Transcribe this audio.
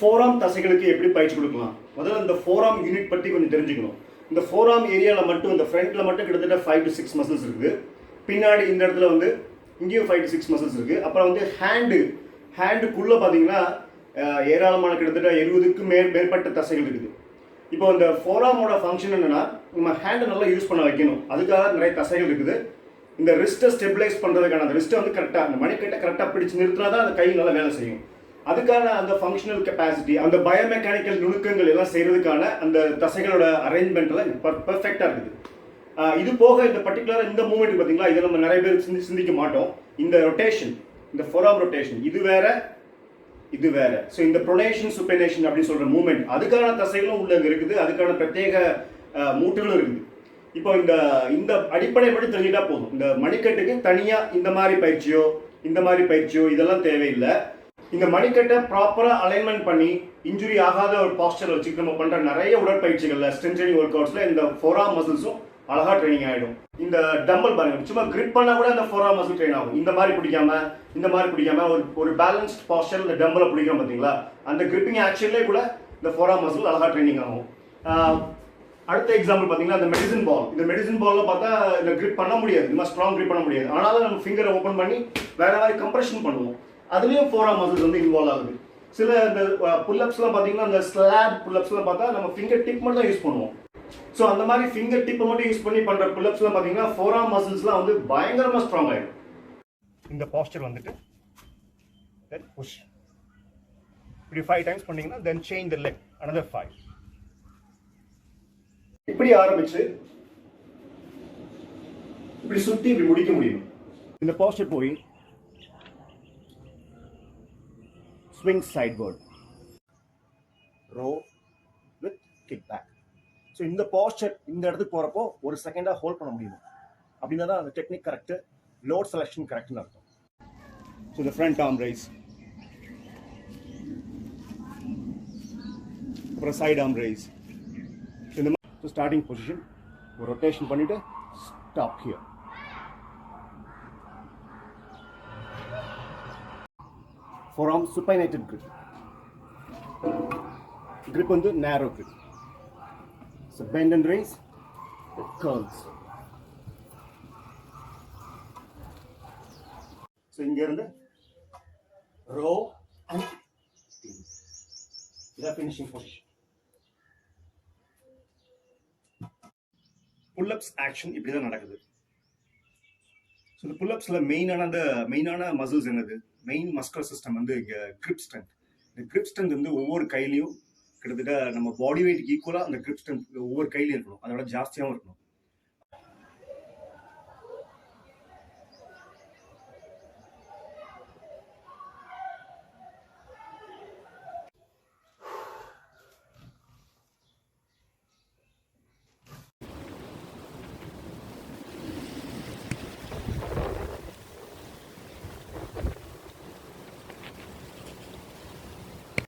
Forearm தசைகளுக்கு எப்படி பயிற்சி கொடுக்கலாம்? முதல்ல இந்த ஃபோராம் யூனிட் பற்றி கொஞ்சம் தெரிஞ்சுக்கணும். இந்த ஃபோராம் ஏரியாவில் மட்டும் இந்த ஃப்ரண்ட்டில் மட்டும் கிட்டத்தட்ட ஃபைவ் டு சிக்ஸ் மசில்ஸ் இருக்குது பின்னாடி இந்த இடத்துல வந்து இங்கேயும் ஃபைவ் டு சிக்ஸ் மசில்ஸ் இருக்குது அப்புறம் வந்து ஹேண்டு ஹேண்டுக்குள்ளே பார்த்தீங்கன்னா ஏராளமான கிட்டத்தட்ட எழுபதுக்கு மேல் மேற்பட்ட தசைகள் இருக்குது. இப்போ இந்த ஃபோராமோட ஃபங்க்ஷன் என்னென்னா நம்ம ஹேண்டை நல்லா யூஸ் பண்ண வைக்கணும். அதுக்காக நிறைய தசைகள் இருக்குது. இந்த ரிஸ்ட்டை ஸ்டெபிளைஸ் பண்ணுறதுக்கான அந்த ரிஸ்ட்டை வந்து கரெக்டாக அந்த மணிக்கட்டை கரெக்டாக பிடிச்சு நிறுத்தினா தான் அந்த கை நல்லா வேலை செய்யும். அதுக்கான அந்த ஃபங்க்ஷனல் கெப்பாசிட்டி அந்த பயோமெக்கானிக்கல் நுணுக்கங்கள் எல்லாம் செய்கிறதுக்கான அந்த தசைகளோட அரேஞ்ச்மெண்ட் எல்லாம் பர்ஃபெக்டாக இருக்குது. இது போக இந்த பர்டிகுலர் இந்த மூமெண்ட் பார்த்தீங்களா? இதை நம்ம நிறைய பேர் சிந்தி சிந்திக்க மாட்டோம். இந்த ரொட்டேஷன் இந்த ஃபோராம் ரொட்டேஷன் இது வேற இது வேற. ஸோ இந்த ப்ரொனேஷன் சுப்பனேஷன் அப்படின்னு சொல்ற மூமெண்ட் அதுக்கான தசைகளும் உள்ள இருக்குது. அதுக்கான பிரத்யேக மூட்டுகளும் இருக்குது. இப்போ இந்த இந்த அடிப்படை மட்டும் தெரிஞ்சுட்டா போதும். இந்த மணிக்கட்டுக்கு தனியாக இந்த மாதிரி பயிற்சியோ இந்த மாதிரி பயிற்சியோ இதெல்லாம் தேவையில்லை. இந்த மணிக்கட்டை ப்ராப்பராக அலைன்மெண்ட் பண்ணி இன்ஜுரி ஆகாத ஒரு பாஸ்டர் வச்சுக்கிட்டு நம்ம பண்ணுற நிறைய உடற்பயிற்சிகளில் ஸ்ட்ரென்த் ஒர்க் அவுட்ஸில் இந்த ஃபோராம் மசில்ஸும் அழகா ட்ரைனிங் ஆகிடும் இந்த டம்பல் பாருங்க சும்மா கிரிப் பண்ணால் கூட அந்த ஃபோராம் மசில் ட்ரெயின் ஆகும். இந்த மாதிரி பிடிக்காம இந்த மாதிரி பிடிக்காம ஒரு ஒரு பேலன்ஸ்ட் பாஸ்டர் இந்த டம்பலை பிடிக்கிறோம் பார்த்தீங்களா அந்த கிரிப்பிங் ஆக்ஷன்லேயே கூட இந்த ஃபோராம் மசில் அழகாக ட்ரைனிங் ஆகும். அடுத்த எக்ஸாம்பிள் பார்த்தீங்கன்னா இந்த மெடிசன் பால் இந்த மெடிசன் பாலில் பார்த்தா இந்த கிரிப் பண்ண முடியாது. இந்த மாதிரி ஸ்ட்ராங் கிரிப் பண்ண முடியாது. ஆனாலும் நம்ம ஃபிங்கரை ஓப்பன் பண்ணி வேற மாதிரி கம்ப்ரெஷன் பண்ணுவோம். அதுலயும் ஃபோரா மசில்ஸ் வந்து இன்வால்வ் ஆகுது. சில இந்த புல்லப்ஸ்லாம் பார்த்தீங்கன்னா இந்த ஸ்லாப் புல்லப்ஸ்லாம் பார்த்தா நம்ம ஃபிங்கர் டிப் மட்டும் தான் யூஸ் பண்ணுவோம். ஸோ அந்த மாதிரி ஃபிங்கர் டிப்பை மட்டும் யூஸ் பண்ணி பண்ற புல்லப்ஸ்லாம் பார்த்தீங்கன்னா ஃபோரா மசில்ஸ்லாம் வந்து பயங்கரமா ஸ்ட்ராங் ஆயிடும். இந்த பாஸ்டர் வந்துட்டு தென் புஷ் இப்படி ஃபைவ் டைம்ஸ் பண்ணீங்கன்னா then change the leg another five இப்படி ஆரம்பிச்சு இப்படி சுத்தி இப்படி முடிக்க முடியும். இந்த போஸ்டர் போய் swing sideward row with kick back so இந்த போஸ்டர் இந்த இடத்துக்கு போறப்போ ஒரு செகண்டா ஹோல்ட் பண்ண முடியும்? அப்படின்னா தான் அந்த டெக்னிக் கரெக்ட் லோட் செலெக்ஷன் கரெக்ட்னு அர்த்தம். ஸோ இந்த ஃப்ரண்ட் ஆர்ம் ரைஸ் அப்புறம் சைடு ஆர்ம் ரைஸ் இந்த மாதிரி ஸ்டார்டிங் பொசிஷன் ஒரு ரொட்டேஷன் பண்ணிட்டு stop here forearm supinated grip grip வந்து நேரோ narrow grip. So bend and raise, so இங்கேருந்து ரோ அண்ட் இதான் ஃபினிஷிங் பொசிஷன் புல்லப்ஸ் ஆக்ஷன் இப்படி தான் நடக்குது ஸோ இந்த புல்லப்ஸில் மெயினான அந்த மெயினான மசில்ஸ் என்னது? மெயின் மஸ்கல் சிஸ்டம் வந்து இங்கே கிரிப் ஸ்ட்ரென்த் இந்த கிரிப் ஸ்ட்ரென்த் வந்து ஒவ்வொரு கையிலையும் கிட்டத்தட்ட நம்ம பாடி வெயிட்டுக்கு ஈக்குவலாக அந்த கிரிப் ஸ்ட்ரென்த் ஒவ்வொரு கையிலையும் இருக்கணும். அதோட ஜாஸ்தியாகவும் இருக்கணும்.